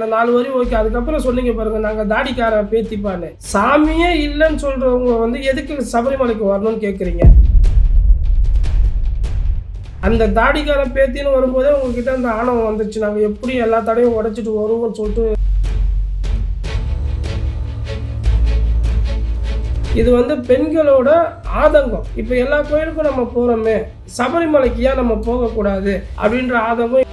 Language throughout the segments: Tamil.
அந்த நாலு வரி ஓகே. அதுக்கப்புறம் சொன்னீங்க பாருங்க நாங்க தாடிக்கார பேத்திப்பான்னு. சாமியே இல்லைன்னு சொல்றவங்க வந்து எதுக்கு சபரிமலைக்கு வரணும்னு கேக்குறீங்க? அந்த தாடிக்கார பேத்தின்னு வரும்போதே உங்ககிட்ட அந்த ஆணவம் வந்துச்சு நாங்க எப்படி எல்லா தடையும் உடைச்சிட்டு வருவோம்னு சொல்லிட்டு. இது வந்து பெண்களோட ஆதங்கம். இப்போ எல்லா கோயிலுக்கும் நம்ம போகிறோமே சபரிமலைக்கு ஏன் நம்ம போகக்கூடாது? அப்படின்ற ஆதங்கம்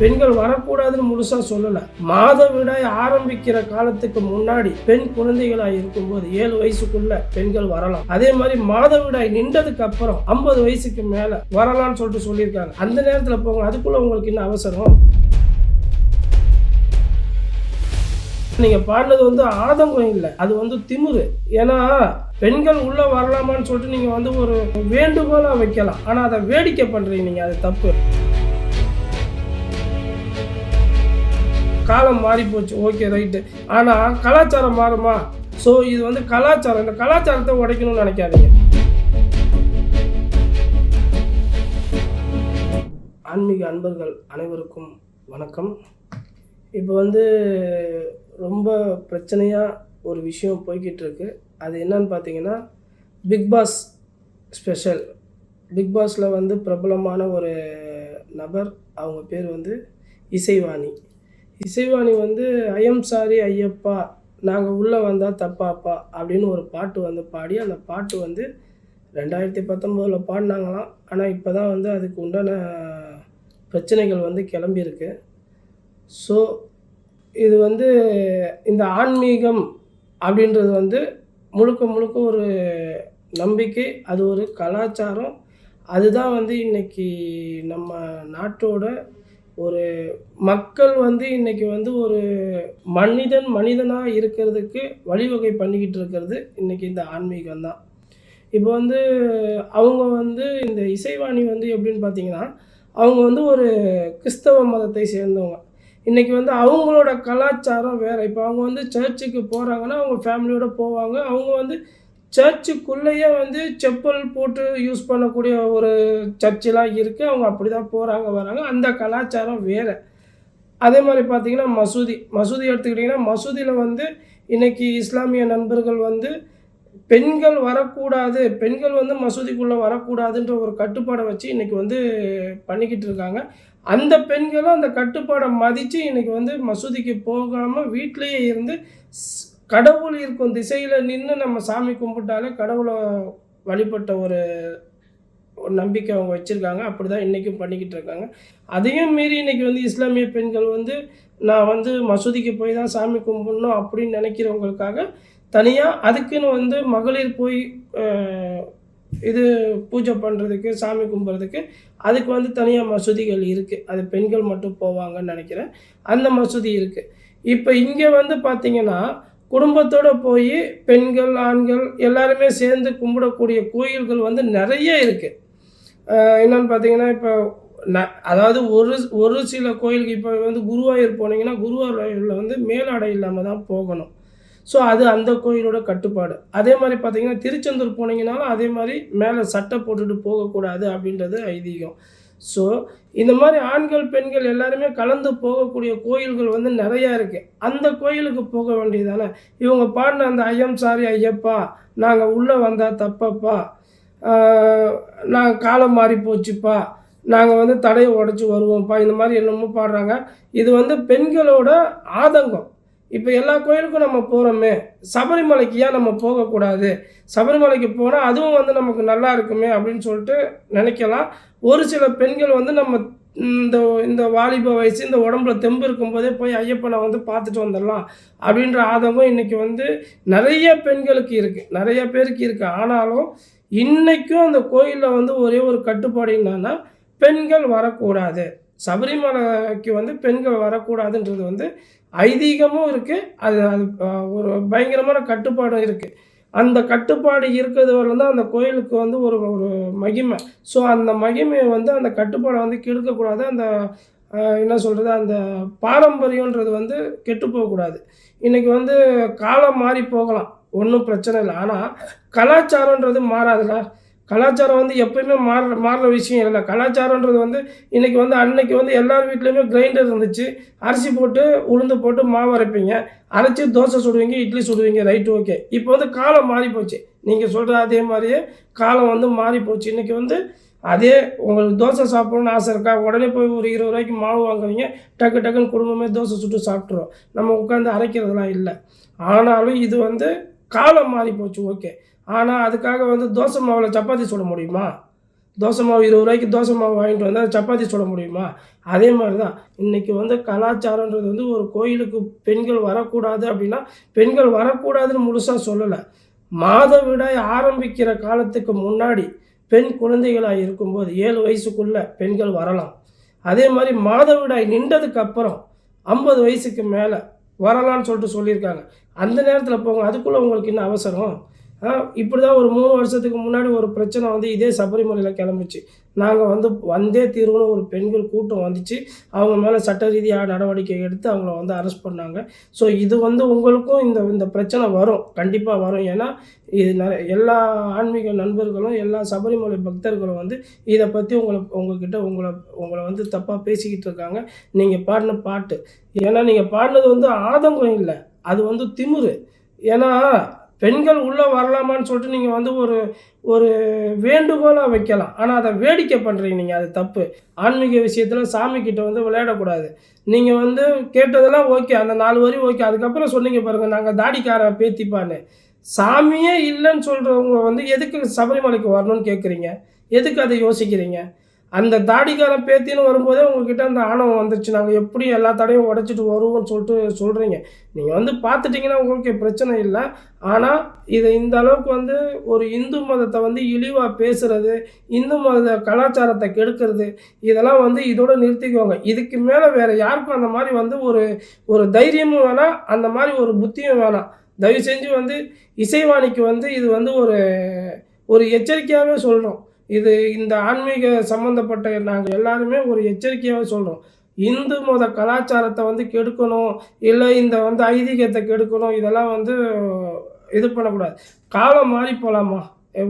பெண்கள் வரக்கூடாதுன்னு முழுசா சொல்லல. மாதவிடாய் ஆரம்பிக்கிற காலத்துக்கு முன்னாடி பெண் குழந்தைகளா இருக்கும்போது ஏழு வயசுக்குள்ள பெண்கள் வரலாம். அதே மாதிரி மாதவிடாய் நின்றதுக்கு அப்புறம் ஐம்பது வயசுக்கு மேல வரலாம்னு சொல்லிட்டு சொல்லியிருக்காங்க. அந்த நேரத்துல போங்க அதுக்குள்ள உங்களுக்கு என்ன அவசரம். நீங்க பாடினது வந்து ஆதங்கம் இல்லை அது வந்து திமுரு. ஏன்னா பெண்கள் உள்ள வரலாமான்னு சொல்லிட்டு நீங்க வந்து ஒரு வேண்டுகோளா வைக்கலாம். ஆனா அதை வேடிக்கை பண்றீங்க நீங்க அது தப்பு. காலம் மாறி போச்சு. ஓகே ரைட்டு ஆனால் கலாச்சாரம் மாறுமா? ஸோ இது வந்து கலாச்சாரம். இந்த கலாச்சாரத்தை உடைக்கணும்னு நினைக்காதீங்க. ஆன்மீக அன்பர்கள் அனைவருக்கும் வணக்கம். இப்போ வந்து ரொம்ப பிரச்சனையாக ஒரு விஷயம் போய்கிட்டு இருக்கு அது என்னன்னு பார்த்தீங்கன்னா பிக் பாஸ் ஸ்பெஷல் பிக் பாஸில் வந்து பிரபலமான ஒரு நபர். அவங்க பேர் வந்து இசைவாணி. இசைவாணி வந்து ஐயம் சாரி ஐயப்பா நாங்கள் உள்ளே வந்தால் தப்பாப்பா அப்படின்னு ஒரு பாட்டு வந்து பாடி அந்த பாட்டு வந்து ரெண்டாயிரத்தி பத்தொம்போதில் பாடினாங்களாம். ஆனால் இப்போ தான் வந்து அதுக்கு உண்டான பிரச்சனைகள் வந்து கிளம்பியிருக்கு. ஸோ இது வந்து இந்த ஆன்மீகம் அப்படின்றது வந்து முழுக்க முழுக்க ஒரு நம்பிக்கை அது ஒரு கலாச்சாரம். அதுதான் வந்து இன்றைக்கி நம்ம நாட்டோட ஒரு மக்கள் வந்து இன்னைக்கு வந்து ஒரு மனிதன் மனிதனாக இருக்கிறதுக்கு வழிவகை பண்ணிக்கிட்டு இருக்கிறது இன்னைக்கு இந்த ஆன்மீகம் தான். இப்போ வந்து அவங்க வந்து இந்த இசைவாணி வந்து எப்படின்னு பார்த்தீங்கன்னா அவங்க வந்து ஒரு கிறிஸ்தவ மதத்தை சேர்ந்தவங்க. இன்றைக்கி வந்து அவங்களோட கலாச்சாரம் வேறு. இப்போ அவங்க வந்து சர்ச்சுக்கு போகிறாங்கன்னா அவங்க ஃபேமிலியோடு போவாங்க. அவங்க வந்து சர்ச்சுக்குள்ளேயே வந்து செப்பல் போட்டு யூஸ் பண்ணக்கூடிய ஒரு சர்ச்செலாம் இருக்குது அவங்க அப்படி தான் போகிறாங்க வராங்க. அந்த கலாச்சாரம் வேறு. அதே மாதிரி பார்த்திங்கன்னா மசூதி. மசூதி எடுத்துக்கிட்டிங்கன்னா மசூதியில் வந்து இன்றைக்கி இஸ்லாமிய நண்பர்கள் வந்து பெண்கள் வரக்கூடாது பெண்கள் வந்து மசூதிக்குள்ளே வரக்கூடாதுன்ற ஒரு கட்டுப்பாடை வச்சு இன்றைக்கி வந்து பண்ணிக்கிட்டு இருக்காங்க. அந்த பெண்களும் அந்த கட்டுப்பாடை மதித்து இன்றைக்கி வந்து மசூதிக்கு போகாமல் வீட்டிலேயே இருந்து ஸ்- கடவுள் இருக்கும் திசையில் நின்று நம்ம சாமி கும்பிட்டாலே கடவுளை வழிபட்ட ஒரு ஒரு நம்பிக்கை அவங்க வச்சுருக்காங்க. அப்படி தான் இன்றைக்கும் பண்ணிக்கிட்டு இருக்காங்க. அதையும் மீறி இன்றைக்கி வந்து இஸ்லாமிய பெண்கள் வந்து நான் வந்து மசூதிக்கு போய் தான் சாமி கும்பிடணும் அப்படின்னு நினைக்கிறவங்களுக்காக தனியாக அதுக்குன்னு வந்து மகளிர் போய் இது பூஜை பண்ணுறதுக்கு சாமி கும்பிட்றதுக்கு அதுக்கு வந்து தனியாக மசூதிகள் இருக்குது அது பெண்கள் மட்டும் போவாங்கன்னு நினைக்கிறேன். அந்த மசூதி இருக்குது இப்போ இங்கே வந்து பார்த்திங்கன்னா குடும்பத்தோடு போய் பெண்கள் ஆண்கள் எல்லாருமே சேர்ந்து கும்பிடக்கூடிய கோயில்கள் வந்து நிறைய இருக்குது என்னென்னு பார்த்தீங்கன்னா இப்போ ந அதாவது ஒரு ஒரு சில கோயிலுக்கு இப்போ வந்து குருவாயூர் போனீங்கன்னா குருவாயூரில் வந்து மேலாடை இல்லாமல் தான் போகணும். ஸோ அது அந்த கோயிலோட கட்டுப்பாடு. அதே மாதிரி பார்த்தீங்கன்னா திருச்செந்தூர் போனீங்கனாலும் அதே மாதிரி மேலே சட்டை போட்டுட்டு போகக்கூடாது அப்படின்றது ஐதீகம். ஸோ இந்த மாதிரி ஆண்கள் பெண்கள் எல்லாருமே கலந்து போகக்கூடிய கோயில்கள் வந்து நிறையா இருக்குது அந்த கோயிலுக்கு போக வேண்டியதானே? இவங்க பாடின அந்த ஐயம் சாரி ஐயப்பா நாங்கள் உள்ளே வந்தால் தப்பப்பா நாங்கள் காலம் மாறி போச்சுப்பா நாங்கள் வந்து தடையை உடச்சி வருவோம்ப்பா இந்த மாதிரி என்னமோ பாடுறாங்க. இது வந்து பெண்களோட ஆதங்கம். இப்போ எல்லா கோயிலுக்கும் நம்ம போகிறோமே சபரிமலைக்கு ஏன் நம்ம போகக்கூடாது? சபரிமலைக்கு போனால் அதுவும் வந்து நமக்கு நல்லா இருக்குமே அப்படின்னு சொல்லிட்டு நினைக்கலாம். ஒரு சில பெண்கள் வந்து நம்ம இந்த இந்த வாலிப வயசு இந்த உடம்புல தெம்பு இருக்கும்போதே போய் ஐயப்பனை வந்து பார்த்துட்டு வந்துடலாம் அப்படின்ற ஆதங்கம் இன்றைக்கி வந்து நிறைய பெண்களுக்கு இருக்குது நிறைய பேருக்கு இருக்குது ஆனாலும் இன்றைக்கும் அந்த கோயிலில் வந்து ஒரே ஒரு கட்டுப்பாடு என்னன்னா பெண்கள் வரக்கூடாது. சபரிமலைக்கு வந்து பெண்கள் வரக்கூடாதுன்றது வந்து ஐதீகமும் இருக்குது அது அது ஒரு பயங்கரமான கட்டுப்பாடும் இருக்குது அந்த கட்டுப்பாடு இருக்கிறது வரல தான் அந்த கோயிலுக்கு வந்து ஒரு ஒரு மகிமை. ஸோ அந்த மகிமையை வந்து அந்த கட்டுப்பாடை வந்து கெடுக்கக்கூடாது. அந்த என்ன சொல்கிறது அந்த பாரம்பரியன்றது வந்து கெட்டு போகக்கூடாது. இன்றைக்கி வந்து காலம் மாறி போகலாம். ஒன்றும் பிரச்சனை இல்லை. ஆனால் கலாச்சாரன்றது மாறாதுல கலாச்சாரம் வந்து எப்பயுமே மாறுற மாறுற விஷயம் இல்லை கலாச்சாரன்றது வந்து இன்றைக்கி வந்து அன்னைக்கு வந்து எல்லார் வீட்லேயுமே கிரைண்டர் இருந்துச்சு. அரிசி போட்டு உளுந்து போட்டு மாவு அரைப்பீங்க. அரைச்சி தோசை சுடுவீங்க இட்லி சுடுவீங்க ரைட்டு ஓகே. இப்போ வந்து காலம் மாறி போச்சு நீங்கள் சொல்கிற அதே மாதிரியே காலம் வந்து மாறி போச்சு இன்றைக்கி வந்து அதே உங்களுக்கு தோசை சாப்பிடணும்னு ஆசை இருக்கா? உடனே போய் ஒரு இருபது ரூபாய்க்கு மாவு வாங்குறீங்க டக்கு டக்குன்னு குடும்பமே தோசை சுட்டு சாப்பிட்றோம் நம்ம உட்காந்து அரைக்கிறதுலாம் இல்லை. ஆனாலும் இது வந்து காலம் மாறி போச்சு ஓகே. ஆனால் அதுக்காக வந்து தோசை மாவில் சப்பாத்தி சுட முடியுமா? தோசை மாவு இருபது ரூபாய்க்கு தோசை மாவு வாங்கிட்டு வந்தால் சப்பாத்தி சுட முடியுமா? அதே மாதிரி தான் இன்றைக்கி வந்து கலாச்சாரன்றது வந்து ஒரு கோயிலுக்கு பெண்கள் வரக்கூடாது அப்படின்னா பெண்கள் வரக்கூடாதுன்னு முழுசாக சொல்லலை. மாதவிடாய் ஆரம்பிக்கிற காலத்துக்கு முன்னாடி பெண் குழந்தைகளாக இருக்கும்போது ஏழு வயசுக்குள்ளே பெண்கள் வரலாம். அதே மாதிரி மாதவிடாய் நின்றதுக்கு அப்புறம் ஐம்பது வயசுக்கு மேலே வரலான்னு சொல்லிட்டு சொல்லியிருக்காங்க. அந்த நேரத்தில் போங்க அதுக்குள்ளே உங்களுக்கு என்ன அவசரம். இப்படி தான் ஒரு மூணு வருஷத்துக்கு முன்னாடி ஒரு பிரச்சனை வந்து இதே சபரிமலையில் கிளம்பிச்சு. நாங்கள் வந்து வந்தே தீர்வுன்னு ஒரு பெண்கள் கூட்டம் வந்துச்சு. அவங்க மேலே சட்ட ரீதியாக நடவடிக்கை எடுத்து அவங்கள வந்து அரெஸ்ட் பண்ணாங்க. ஸோ இது வந்து உங்களுக்கும் இந்த இந்த பிரச்சனை வரும். கண்டிப்பாக வரும். ஏன்னா இது நிறைய எல்லா ஆன்மீக நண்பர்களும் எல்லா சபரிமலை பக்தர்களும் வந்து இதை பற்றி உங்களை உங்ககிட்ட உங்களை உங்களை வந்து தப்பாக பேசிக்கிட்டு இருக்காங்க. நீங்கள் பாடின பாட்டு. ஏன்னா நீங்கள் பாடினது வந்து ஆதங்கம் இல்லை. அது வந்து திமிரு. ஏன்னா பெண்கள் உள்ளே வரலாமான்னு சொல்லிட்டு நீங்கள் வந்து ஒரு ஒரு வேண்டுகோளாக வைக்கலாம். ஆனால் அதை வேடிக்கை பண்ணுறீங்க நீங்கள் அது தப்பு. ஆன்மீக விஷயத்தில் சாமிக்கிட்ட வந்து விளையாடக்கூடாது. நீங்கள் வந்து கேட்டதெல்லாம் ஓகே. அந்த நாலு வரி ஓகே. அதுக்கப்புறம் சொன்னீங்க பாருங்கள் நாங்கள் தாடிக்கார பேத்திப்பான்னு. சாமியே இல்லைன்னு சொல்கிறவங்க வந்து எதுக்கு சபரிமலைக்கு வரணும்னு கேட்குறீங்க எதுக்கு அதை யோசிக்கிறீங்க? அந்த தாடிக்காரன் பேத்தின்னு வரும்போதே உங்ககிட்ட அந்த ஆணவம் வந்துருச்சு. நாங்கள் எப்படி எல்லா தடையும் உடைச்சிட்டு வருவோம்னு சொல்லிட்டு சொல்கிறீங்க நீங்கள் வந்து பார்த்துட்டிங்கன்னா உங்களுக்கு பிரச்சனை இல்லை. ஆனால் இதை இந்த அளவுக்கு வந்து ஒரு இந்து மதத்தை வந்து இழிவாக பேசுகிறது இந்து மத கலாச்சாரத்தை கெடுக்கிறது இதெல்லாம் வந்து இதோட நிறுத்திக்கோங்க. இதுக்கு மேலே வேறு யாருக்கும் அந்த மாதிரி வந்து ஒரு ஒரு தைரியமும் வேணாம். அந்த மாதிரி ஒரு புத்தியும் வேணாம். தயவு செஞ்சு வந்து இசைவாணிக்கு வந்து இது வந்து ஒரு ஒரு எச்சரிக்கையாகவே சொல்கிறோம் இது இந்த ஆன்மீக சம்மந்தப்பட்ட நாங்கள் எல்லாருமே ஒரு எச்சரிக்கையாக சொல்கிறோம் இந்து மத கலாச்சாரத்தை வந்து கெடுக்கணும் இல்லை இந்த வந்து ஐதீகத்தை கெடுக்கணும் இதெல்லாம் வந்து இது பண்ணக்கூடாது. காலம் மாறி போகலாமா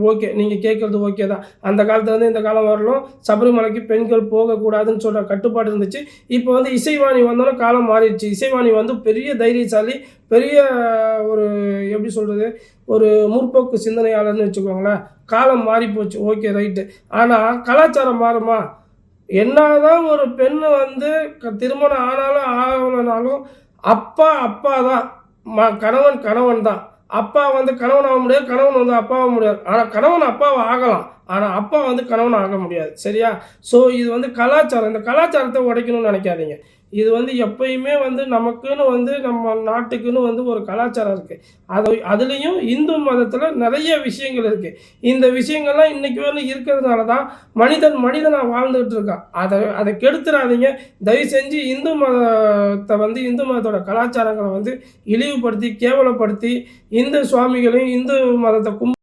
ஓகே நீங்கள் கேட்குறது ஓகே தான். அந்த காலத்துலேருந்து இந்த காலம் வரலும் சபரிமலைக்கு பெண்கள் போகக்கூடாதுன்னு சொல்கிற கட்டுப்பாடு இருந்துச்சு. இப்போ வந்து இசைவாணி வந்தோன்னே காலம் மாறிடுச்சு. இசைவாணி வந்து பெரிய தைரியசாலி பெரிய ஒரு எப்படி சொல்கிறது ஒரு முற்போக்கு சிந்தனையாளர்னு வச்சுக்கோங்களேன். காலம் மாறி போச்சு. Okay right. ஆனால் கலாச்சாரம் மாறுமா? என்னதான் ஒரு பெண் வந்து க திருமணம் ஆனாலும் ஆகலைனாலும் அப்பா அப்பா தான். ம கணவன் கணவன் தான். அப்பா வந்து கணவன் ஆக முடியாது கணவன் வந்து அப்பாவாக முடியாது. ஆனால் கணவன் அப்பாவை ஆகலாம். ஆனால் அப்பா வந்து கணவன் ஆக முடியாது. சரியா? ஸோ இது வந்து கலாச்சாரம். இந்த கலாச்சாரத்தை உடைக்கணும்னு நினைக்காதீங்க. இது வந்து எப்பயுமே வந்து நமக்குன்னு வந்து நம்ம நாட்டுக்குன்னு வந்து ஒரு கலாச்சாரம் இருக்குது அது அதுலேயும் இந்து மதத்தில் நிறைய விஷயங்கள் இருக்குது இந்த விஷயங்கள்லாம் இன்றைக்கி வந்து இருக்கிறதுனால தான் மனிதன் மனிதனாக வாழ்ந்துகிட்டு இருக்கான் அதை அதை கெடுத்துடாதீங்க தயவு செஞ்சு இந்து மதத்தை வந்து இந்து மதத்தோட கலாச்சாரங்களை வந்து இழிவுபடுத்தி கேவலப்படுத்தி இந்து சுவாமிகளையும் இந்து மதத்தை கும்